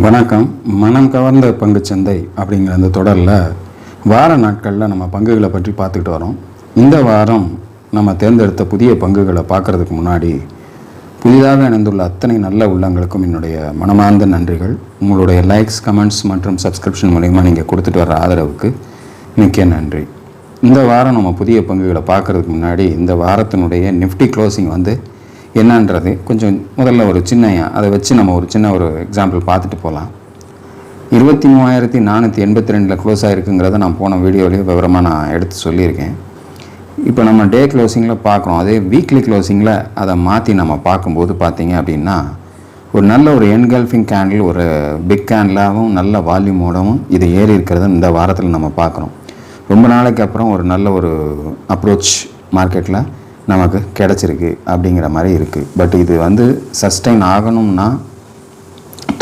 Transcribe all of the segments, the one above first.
வணக்கம். மனம் கவர்ந்த பங்குச்சந்தை அப்படிங்கிற அந்த தொடரில் வார நாட்களில் நம்ம பங்குகளை பற்றி பார்த்துக்கிட்டு வரோம். இந்த வாரம் நம்ம தேர்ந்தெடுத்த புதிய பங்குகளை பார்க்குறதுக்கு முன்னாடி புதிதாக இணைந்துள்ள அத்தனை நல்ல உள்ளங்களுக்கும் என்னுடைய மனமார்ந்த நன்றிகள். உங்களுடைய லைக்ஸ் கமெண்ட்ஸ் மற்றும் சப்ஸ்கிரிப்ஷன் மூலயமா நீங்கள் கொடுத்துட்டு வர ஆதரவுக்கு மிக்க நன்றி. இந்த வாரம் நம்ம புதிய பங்குகளை பார்க்குறதுக்கு முன்னாடி இந்த வாரத்தினுடைய நிஃப்டி க்ளோசிங் வந்து என்னன்றது கொஞ்சம் முதல்ல ஒரு சின்ன அதை வச்சு நம்ம ஒரு சின்ன ஒரு எக்ஸாம்பிள் பார்த்துட்டு போகலாம் இருபத்தி மூவாயிரத்தி நானூற்றி எண்பத்தி ரெண்டில் க்ளோஸ் ஆகிருக்குங்கிறத நான் போன வீடியோலேயே விவரமாக நான் எடுத்து சொல்லியிருக்கேன். இப்போ நம்ம டே க்ளோசிங்கில் பார்க்குறோம். அதே வீக்லி க்ளோசிங்கில் அதை மாற்றி நம்ம பார்க்கும்போது பார்த்தீங்க அப்படின்னா ஒரு நல்ல ஒரு என்கல்ஃபிங் கேண்டில் ஒரு பிக் கேண்டிலாகவும் நல்ல வால்யூமோடவும் இது ஏறி இருக்கிறத இந்த வாரத்தில் நம்ம பார்க்குறோம். ரொம்ப நாளைக்கு அப்புறம் ஒரு நல்ல ஒரு அப்ரோச் மார்க்கெட்டில் நமக்கு கிடச்சிருக்கு அப்படிங்கிற மாதிரி இருக்குது பட் இது வந்து சஸ்டைன் ஆகணும்னா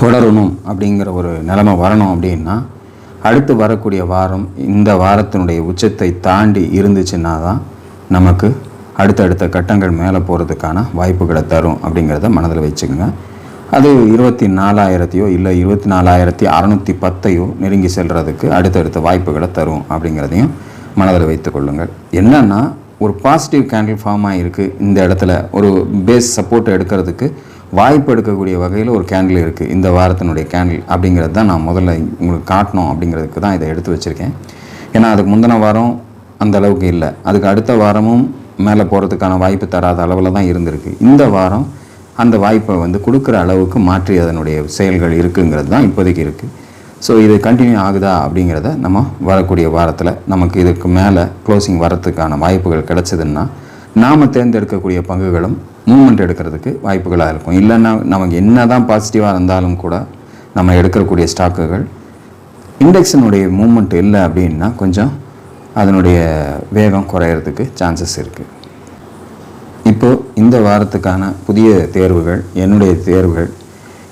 தொடரணும் அப்படிங்கிற ஒரு நிலைமை வரணும் அப்படின்னா அடுத்து வரக்கூடிய வாரம் இந்த வாரத்தினுடைய உச்சத்தை தாண்டி இருந்துச்சுன்னா தான் நமக்கு அடுத்தடுத்த கட்டங்கள் மேலே போகிறதுக்கான வாய்ப்புகளை தரும் அப்படிங்கிறத மனதில் வச்சுக்கோங்க. அது இருபத்தி நாலாயிரத்தையோ இல்லை இருபத்தி நாலாயிரத்தி அறநூற்றி பத்தையோ நெருங்கி செல்கிறதுக்கு அடுத்தடுத்த வாய்ப்புகளை தரும் அப்படிங்கிறதையும் மனதில் வைத்துக்கொள்ளுங்கள் என்னென்னா ஒரு பாசிட்டிவ் கேண்டில் ஃபார்ம் ஆகிருக்கு இந்த இடத்துல. ஒரு பேஸ் சப்போர்ட் எடுக்கிறதுக்கு வாய்ப்பு எடுக்கக்கூடிய வகையில் ஒரு கேண்டில் இருக்குது இந்த வாரத்தினுடைய கேண்டில் அப்படிங்கிறது தான் நான் முதல்ல உங்களுக்கு காட்டணும் அப்படிங்கிறதுக்கு தான் இதை எடுத்து வச்சுருக்கேன். ஏன்னா அதுக்கு முந்தின வாரம் அந்த அளவுக்கு இல்லை. அதுக்கு அடுத்த வாரமும் மேலே போகிறதுக்கான வாய்ப்பு தராத அளவில் தான் இருந்திருக்கு. இந்த வாரம் அந்த வாய்ப்பை வந்து கொடுக்குற அளவுக்கு மாற்றி அதனுடைய செயல்கள் இருக்குங்கிறது தான் இப்போதைக்கு இருக்குது ஸோ இது கண்டினியூ ஆகுதா அப்படிங்கிறத நம்ம வரக்கூடிய வாரத்தில் நமக்கு இதுக்கு மேலே க்ளோசிங் வரத்துக்கான வாய்ப்புகள் கிடச்சிதுன்னா நாம் தேர்ந்தெடுக்கக்கூடிய பங்குகளும் மூமெண்ட் எடுக்கிறதுக்கு வாய்ப்புகளாக இருக்கும். இல்லைன்னா நமக்கு என்ன தான் பாசிட்டிவாக இருந்தாலும் கூட நம்ம எடுக்கக்கூடிய ஸ்டாக்குகள் இண்டெக்ஸினுடைய மூமெண்ட் இல்லை அப்படின்னா கொஞ்சம் அதனுடைய வேகம் குறையிறதுக்கு சான்சஸ் இருக்குது இப்போது இந்த வாரத்துக்கான புதிய தேர்வுகள் என்னுடைய தேர்வுகள்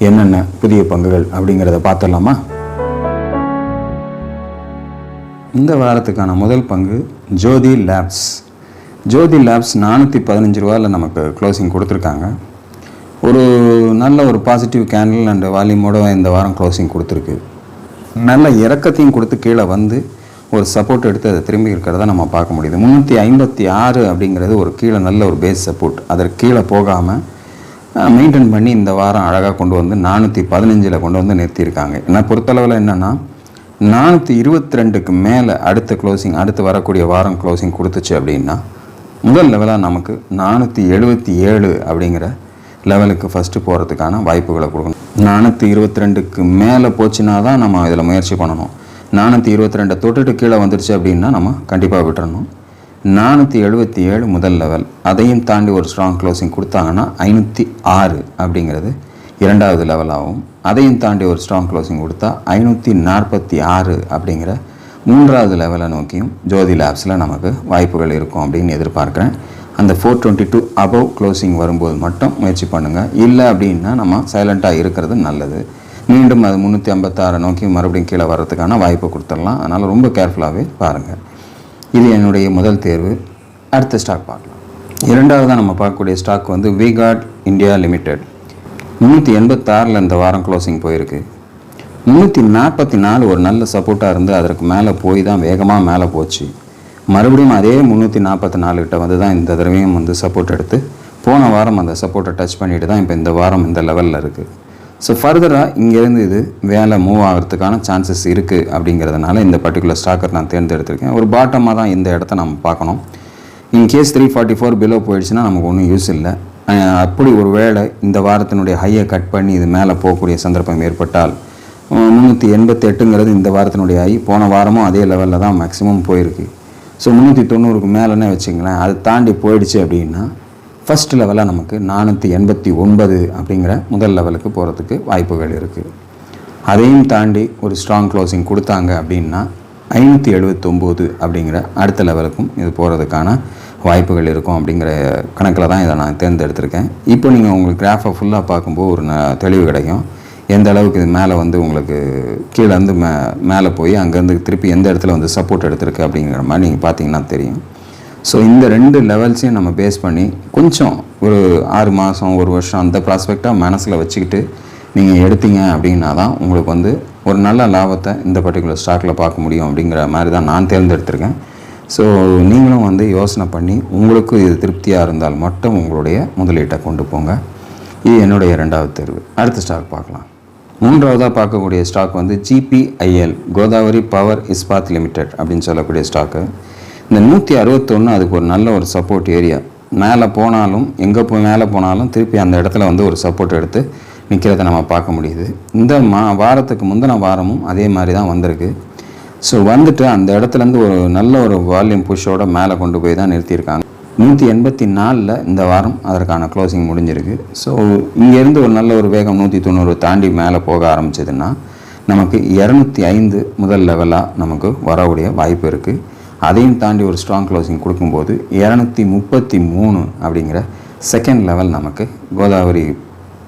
என்னென்ன புதிய பங்குகள் அப்படிங்கிறத பார்த்துடலாமா? இந்த வாரத்துக்கான முதல் பங்கு ஜோதி லேப்ஸ். ஜோதி லேப்ஸ் நானூற்றி பதினஞ்சு ரூபாயில் நமக்கு க்ளோசிங் கொடுத்துருக்காங்க. ஒரு நல்ல ஒரு பாசிட்டிவ் கேண்டில் அண்ட் வால்யூமோட இந்த வாரம் க்ளோசிங் கொடுத்துருக்கு. நல்ல இறக்கத்தையும் கொடுத்து கீழே வந்து ஒரு சப்போர்ட் எடுத்து அதை திரும்பி இருக்கிறத நம்ம பார்க்க முடியுது. முந்நூற்றி ஐம்பத்தி ஆறு அப்படிங்கிறது ஒரு கீழே நல்ல ஒரு பேஸ் சப்போர்ட் அதற்கு கீழே போகாமல் மெயின்டைன் பண்ணி இந்த வாரம் அழகாக கொண்டு வந்து நானூற்றி பதினஞ்சில் கொண்டு வந்து நிறுத்தியிருக்காங்க. என்னை பொறுத்தளவில் என்னென்னா நானூற்றி இருபத்தி ரெண்டுக்கு மேலே அடுத்த க்ளோசிங் அடுத்து வரக்கூடிய வாரம் க்ளோசிங் கொடுத்துச்சு அப்படின்னா முதல் லெவலாக நமக்கு நானூற்றி எழுபத்தி ஏழு அப்படிங்கிற லெவலுக்கு ஃபஸ்ட்டு போகிறதுக்கான வாய்ப்புகளை கொடுக்கணும். நானூற்றி இருபத்தி ரெண்டுக்கு மேலே போச்சுன்னா தான் நம்ம இதில் முயற்சி பண்ணணும். நானூற்றி இருபத்தி ரெண்டை தொட்டுட்டு கீழே வந்துருச்சு அப்படின்னா நம்ம கண்டிப்பாக விட்டுறணும். நானூற்றி எழுபத்தி ஏழு முதல் லெவல் அதையும் தாண்டி ஒரு ஸ்ட்ராங் க்ளோசிங் கொடுத்தாங்கன்னா ஐநூற்றி ஆறு அப்படிங்கிறது இரண்டாவது லெவலாகவும் அதையும் தாண்டி ஒரு ஸ்ட்ராங் க்ளோசிங் கொடுத்தா ஐநூற்றி நாற்பத்தி ஆறு அப்படிங்கிற மூன்றாவது லெவலை நோக்கியும் ஜோதி லேப்ஸில் நமக்கு வாய்ப்புகள் இருக்கும் அப்படின்னு எதிர்பார்க்குறேன். அந்த four twenty two above closing வரும்போது மட்டும் முயற்சி பண்ணுங்கள் இல்லை அப்படின்னா நம்ம சைலண்ட்டாக இருக்கிறது நல்லது. மீண்டும் அது முந்நூற்றி ஐம்பத்தாறை நோக்கி மறுபடியும் கீழே வர்றதுக்கான வாய்ப்பு கொடுத்துடலாம். அதனால் ரொம்ப கேர்ஃபுல்லாகவே பாருங்கள் இது என்னுடைய முதல் தேர்வு. அடுத்த ஸ்டாக் பார்க்கலாம். இரண்டாவதாக நம்ம பார்க்கக்கூடிய ஸ்டாக் வந்து விகாட் இந்தியா லிமிடெட் முந்நூற்றி எண்பத்தாறில் இந்த வாரம் க்ளோசிங் போயிருக்கு. முந்நூற்றி நாற்பத்தி நாலு ஒரு நல்ல சப்போர்ட்டாக இருந்து அதற்கு மேலே போய் தான் வேகமாக மேலே போச்சு. மறுபடியும் அதே முந்நூற்றி நாற்பத்தி நாலு கிட்ட வந்து தான் இந்த தடவையும் வந்து சப்போர்ட் எடுத்து போன வாரம் அந்த சப்போர்ட்டை டச் பண்ணிட்டு தான் இப்போ இந்த வாரம் இந்த லெவலில் இருக்குது ஸோ ஃபர்தராக இங்கேருந்து இது வேலை மூவ் ஆகிறதுக்கான சான்சஸ் இருக்குது அப்படிங்கிறதுனால இந்த பர்டிகுலர் ஸ்டாக்கர் நான் தேர்ந்தெடுத்திருக்கேன். ஒரு பாட்டமாக தான் இந்த இடத்த நம்ம பார்க்கணும். In case three forty four below போயிடுச்சுன்னா நமக்கு ஒன்றும் யூஸ் இல்லை. அப்படி ஒரு வேளை இந்த வாரத்தினுடைய ஹையை கட் பண்ணி இது மேலே போகக்கூடிய சந்தர்ப்பம் ஏற்பட்டால் முந்நூற்றி எண்பத்தி எட்டுங்கிறது இந்த வாரத்தினுடைய ஹை. போன வாரமும் அதே லெவலில் தான் மேக்ஸிமம் போயிருக்கு. ஸோ முந்நூற்றி தொண்ணூறுக்கு மேலேனே வச்சுங்களேன் அது தாண்டி போயிடுச்சு அப்படின்னா ஃபஸ்ட் லெவலாக நமக்கு நானூற்றி எண்பத்தி ஒன்பது அப்படிங்கிற முதல் லெவலுக்கு போகிறதுக்கு வாய்ப்புகள் இருக்குது அதையும் தாண்டி ஒரு ஸ்ட்ராங் க்ளோசிங் கொடுத்தாங்க அப்படின்னா ஐநூற்றி எழுபத்தொம்போது அப்படிங்கிற அடுத்த லெவலுக்கும் இது போகிறதுக்கான வாய்ப்புகள் இருக்கும் அப்படிங்கிற கணக்கில் தான் இதை நான் தேர்ந்தெடுத்திருக்கேன். இப்போ நீங்கள் உங்களுக்கு கிராஃபை ஃபுல்லாக பார்க்கும்போது ஒரு தெளிவு கிடைக்கும். எந்த அளவுக்கு இது மேலே வந்து உங்களுக்கு கீழேருந்து மே மேலே போய் அங்கேருந்து திருப்பி எந்த இடத்துல வந்து சப்போர்ட் எடுத்திருக்கு அப்படிங்கிற மாதிரி நீங்கள் பார்த்தீங்கன்னா தெரியும். ஸோ இந்த ரெண்டு லெவல்ஸையும் நம்ம பேஸ் பண்ணி கொஞ்சம் ஒரு ஆறு மாதம் ஒரு வருஷம் அந்த ப்ராஸ்பெக்டாக மனசில் வச்சுக்கிட்டு நீங்கள் எடுத்தீங்க அப்படின்னா தான் உங்களுக்கு வந்து ஒரு நல்ல லாபத்தை இந்த பர்டிகுலர் ஸ்டாக்கில் பார்க்க முடியும் அப்படிங்கிற மாதிரி தான் நான் தேர்ந்தெடுத்திருக்கேன். ஸோ நீங்களும் வந்து யோசனை பண்ணி உங்களுக்கு இது திருப்தியாக இருந்தால் மட்டும் உங்களுடைய முதலீட்டை கொண்டு போங்க. இது என்னுடைய ரெண்டாவது தேர்வு. அடுத்த ஸ்டாக் பார்க்கலாம். மூன்றாவதாக பார்க்கக்கூடிய ஸ்டாக் வந்து GPIL Godavari power Ispat limited அப்படின்னு சொல்லக்கூடிய ஸ்டாக்கு இந்த நூற்றி அறுபத்தொன்று அதுக்கு ஒரு நல்ல ஒரு சப்போர்ட் ஏரியா மேலே போனாலும் எங்கே போய் மேலே போனாலும் திருப்பி அந்த இடத்துல வந்து ஒரு சப்போர்ட் எடுத்து நிற்கிறத நம்ம பார்க்க முடியுது. இந்த மா வாரத்துக்கு முந்தின வாரமும் அதே மாதிரி தான் வந்திருக்கு. ஸோ வந்துட்டு அந்த இடத்துலேருந்து ஒரு நல்ல ஒரு வால்யூம் புஷ்ஷோட மேலே கொண்டு போய் தான் நிறுத்தியிருக்காங்க. நூற்றி எண்பத்தி நாலில் இந்த வாரம் அதற்கான க்ளோசிங் முடிஞ்சிருக்கு. ஸோ இங்கேருந்து ஒரு நல்ல ஒரு வேகம் நூற்றி தொண்ணூறு தாண்டி மேலே போக ஆரம்பிச்சதுன்னா நமக்கு இரநூத்தி ஐந்து முதல் லெவலாக நமக்கு வரக்கூடிய வாய்ப்பு இருக்குது அதையும் தாண்டி ஒரு ஸ்ட்ராங் க்ளோசிங் கொடுக்கும்போது இரநூத்தி முப்பத்தி மூணு அப்படிங்கிற செகண்ட் லெவல் நமக்கு கோதாவரி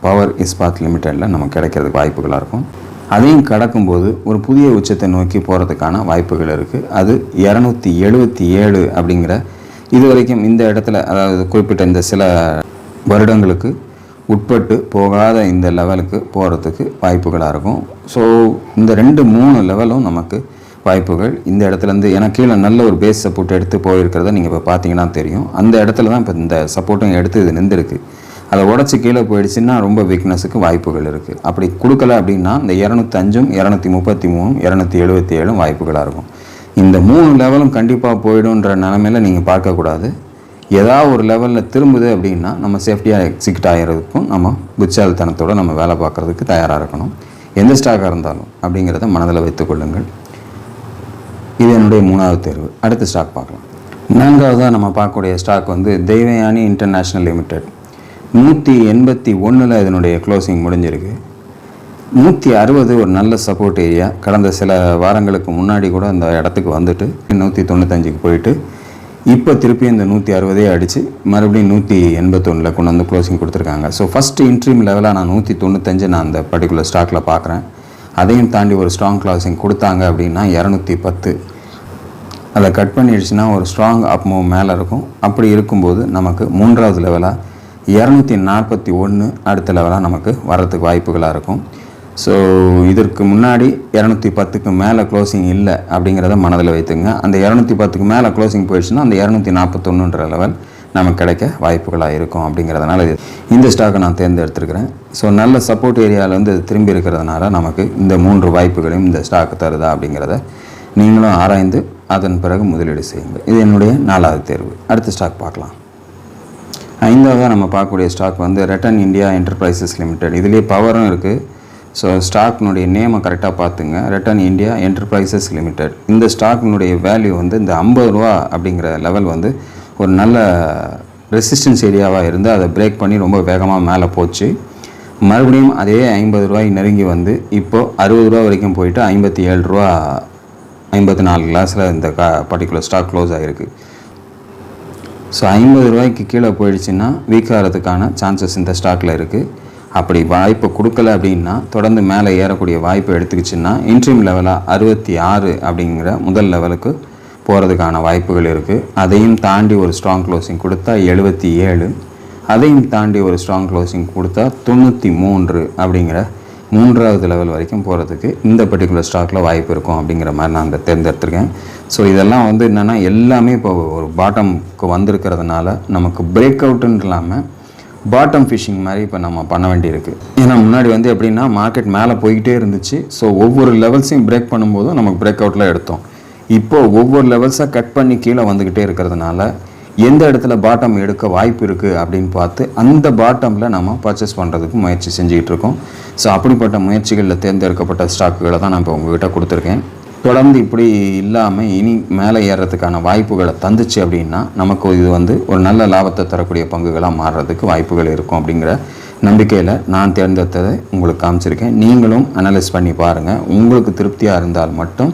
பவர் இஸ்பாத் லிமிட்டெடில் நமக்கு கிடைக்கிறதுக்கு வாய்ப்புகளாக இருக்கும். அதையும் கடக்கும்போது ஒரு புதிய உச்சத்தை நோக்கி போகிறதுக்கான வாய்ப்புகள் இருக்குது அது இரநூத்தி எழுபத்தி ஏழு அப்படிங்கிற இது வரைக்கும் இந்த இடத்துல அதாவது குறிப்பிட்ட இந்த சில வருடங்களுக்கு உட்பட்டு போகாத இந்த லெவலுக்கு போகிறதுக்கு வாய்ப்புகளாக இருக்கும். ஸோ இந்த ரெண்டு மூணு லெவலும் நமக்கு வாய்ப்புகள். இந்த இடத்துலேருந்து ஏன்னா கீழே நல்ல ஒரு பேஸ் சப்போர்ட் எடுத்து போயிருக்கிறத நீங்கள் இப்போ பார்த்தீங்கன்னா தெரியும். அந்த இடத்துல தான் இப்போ இந்த சப்போர்ட்டும் எடுத்து இது நின்றுருக்கு. அதை உடச்சி கீழே போயிடுச்சுன்னா ரொம்ப வீக்னஸுக்கு வாய்ப்புகள் இருக்குது அப்படி கொடுக்கல அப்படின்னா இந்த இரநூத்தஞ்சும் இரநூத்தி முப்பத்தி மூணும் இரநூத்தி எழுபத்தி ஏழும் வாய்ப்புகளாக இருக்கும். இந்த மூணு லெவலும் கண்டிப்பாக போயிடுன்ற நிலமையில நீங்கள் பார்க்கக்கூடாது ஏதாவது ஒரு லெவலில் திரும்புது அப்படின்னா நம்ம சேஃப்டியாக எக்ஸிக்ட் ஆகிறதுக்கும் நம்ம புச்சாலித்தனத்தோடு நம்ம வேலை பார்க்குறதுக்கு தயாராக இருக்கணும். எந்த ஸ்டாக்காக இருந்தாலும் அப்படிங்கிறத மனதில் வைத்துக்கொள்ளுங்கள் இது என்னுடைய மூணாவது தேர்வு. அடுத்த ஸ்டாக் பார்க்கலாம். நான்காவதாக நம்ம பார்க்கக்கூடிய ஸ்டாக் வந்து தெய்வயானி இன்டர்நேஷ்னல் லிமிடெட். நூற்றி எண்பத்தி ஒன்றில் இதனுடைய க்ளோசிங் முடிஞ்சிருக்கு. நூற்றி அறுபது ஒரு நல்ல சப்போர்ட் ஏரியா கடந்த சில வாரங்களுக்கு முன்னாடி கூட அந்த இடத்துக்கு வந்துட்டு நூற்றி தொண்ணூத்தஞ்சுக்கு போயிட்டு இப்போ திருப்பி இந்த நூற்றி அறுபதே அடித்து மறுபடியும் நூற்றி எண்பத்தொன்னில் கொண்டு வந்து க்ளோசிங் கொடுத்துருக்காங்க. ஸோ ஃபஸ்ட்டு இன்ட்ரீம் லெவலாக நான் நூற்றி தொண்ணூத்தஞ்சு நான் அந்த பர்டிகுலர் ஸ்டாக்கில் பார்க்குறேன் அதையும் தாண்டி ஒரு ஸ்ட்ராங் க்ளோசிங் கொடுத்தாங்க அப்படின்னா இரநூத்தி பத்து. அதை கட் பண்ணிடுச்சுன்னா ஒரு ஸ்ட்ராங் அப் மூவ் மேலே இருக்கும். அப்படி இருக்கும்போது நமக்கு மூன்றாவது லெவலாக இரநூத்தி நாற்பத்தி ஒன்று அடுத்த லெவலாக நமக்கு வரத்துக்கு வாய்ப்புகளாக இருக்கும். ஸோ இதற்கு முன்னாடி இரநூத்தி பத்துக்கு மேலே க்ளோசிங் இல்லை அப்படிங்கிறத மனதில் வைத்துங்க. அந்த இரநூத்தி பத்துக்கு மேலே க்ளோசிங் போயிடுச்சுன்னா அந்த இரநூத்தி நாற்பத்தொன்னுன்ற லெவல் நமக்கு கிடைக்க வாய்ப்புகளாக இருக்கும் அப்படிங்கிறதுனால இது இந்த ஸ்டாக்கை நான் தேர்ந்தெடுத்துருக்கிறேன். ஸோ நல்ல சப்போர்ட் ஏரியாவில் வந்து திரும்பி இருக்கிறதுனால நமக்கு இந்த மூன்று வாய்ப்புகளையும் இந்த ஸ்டாக் தருதா அப்படிங்கிறத நீங்களும் ஆராய்ந்து அதன் பிறகு முதலீடு செய்யுங்க. இது என்னுடைய நாலாவது தேர்வு. அடுத்த ஸ்டாக் பார்க்கலாம். ஐந்தாவதாக நம்ம பார்க்கக்கூடிய ஸ்டாக் வந்து ரெட்டன் இந்தியா என்டர்பிரைசஸ் லிமிடெட் இதுலேயே பவரும் இருக்குது ஸோ ஸ்டாக்னுடைய நேமை கரெக்டாக பார்த்துங்க. ரெட்டன் இந்தியா என்டர்பிரைசஸ் லிமிடெட் இந்த ஸ்டாக்னுடைய வேல்யூ வந்து இந்த ஐம்பது ரூபா அப்படிங்கிற லெவல் வந்து ஒரு நல்ல ரெசிஸ்டன்ஸ் ஏரியாவாக இருந்து அதை பிரேக் பண்ணி ரொம்ப வேகமாக மேலே போச்சு. மறுபடியும் அதே ஐம்பது ரூபாய் நெருங்கி வந்து இப்போது அறுபது ரூபா வரைக்கும் போயிட்டு ஐம்பத்தி ஏழு ரூபா ஐம்பத்தி நாலு கிளாஸில் இந்த கா பர்டிகுலர் ஸ்டாக் க்ளோஸ் ஆகிருக்கு ஸோ ஐம்பது ரூபாய்க்கு கீழே போயிடுச்சுன்னா வீக் ஆகிறதுக்கான சான்சஸ் இந்த ஸ்டாக்கில் இருக்குது அப்படி வாய்ப்பு கொடுக்கல அப்படின்னா தொடர்ந்து மேலே ஏறக்கூடிய வாய்ப்பு எடுத்துக்கிச்சுன்னா இன்ட்ரீம் லெவலாக அறுபத்தி ஆறு அப்படிங்கிற முதல் லெவலுக்கு போகிறதுக்கான வாய்ப்புகள் இருக்குது அதையும் தாண்டி ஒரு ஸ்ட்ராங் க்ளோசிங் கொடுத்தா எழுபத்தி ஏழு. அதையும் தாண்டி ஒரு ஸ்ட்ராங் க்ளோசிங் கொடுத்தா தொண்ணூற்றி மூன்று அப்படிங்கிற மூன்றாவது லெவல் வரைக்கும் போகிறதுக்கு இந்த பர்டிகுலர் ஸ்டாக்கில் வாய்ப்பு இருக்கும் அப்படிங்கிற மாதிரி நான் அந்த தேர்ந்தெடுத்திருக்கேன். ஸோ இதெல்லாம் வந்து என்னென்னா எல்லாமே இப்போ ஒரு பாட்டம்க்கு வந்திருக்கிறதுனால நமக்கு பிரேக் அவுட்டுன்னு இல்லாமல் பாட்டம் ஃபிஷிங் மாதிரி இப்போ நம்ம பண்ண வேண்டியிருக்கு. ஏன்னா முன்னாடி வந்து எப்படின்னா மார்க்கெட் மேலே போய்கிட்டே இருந்துச்சு. ஸோ ஒவ்வொரு லெவல்ஸையும் பிரேக் பண்ணும்போதும் நமக்கு பிரேக் அவுட்டில் எடுத்தோம். இப்போ ஒவ்வொரு லெவல்ஸாக கட் பண்ணி கீழே வந்துக்கிட்டே இருக்கிறதுனால எந்த இடத்துல பாட்டம் எடுக்க வாய்ப்பு இருக்குது அப்படின்னு பார்த்து அந்த பாட்டமில் நம்ம பர்ச்சேஸ் பண்ணுறதுக்கு முயற்சி செஞ்சுக்கிட்டு இருக்கோம். ஸோ அப்படிப்பட்ட முயற்சிகளில் தேர்ந்தெடுக்கப்பட்ட ஸ்டாக்குகளை தான் நான் இப்போ உங்ககிட்ட கொடுத்துருக்கேன். தொடர்ந்து இப்படி இல்லாமல் இனி மேலே ஏறுறதுக்கான வாய்ப்புகளை தந்துச்சு அப்படின்னா நமக்கு இது வந்து ஒரு நல்ல லாபத்தை தரக்கூடிய பங்குகளாக மாறுறதுக்கு வாய்ப்புகள் இருக்கும் அப்படிங்கிற நம்பிக்கையில் நான் தேர்ந்தெடுத்ததை உங்களுக்கு காமிச்சிருக்கேன். நீங்களும் அனலைஸ் பண்ணி பாருங்கள் உங்களுக்கு திருப்தியாக இருந்தால் மட்டும்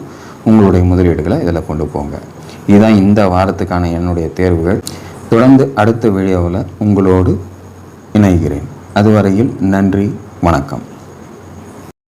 உங்களுடைய முதலீடுகளை இதில் கொண்டு போங்க. இதுதான் இந்த வாரத்துக்கான என்னுடைய தேர்வுகள். தொடர்ந்து அடுத்த வீடியோவில் உங்களோடு இணைகிறேன். அதுவரையில் நன்றி வணக்கம்.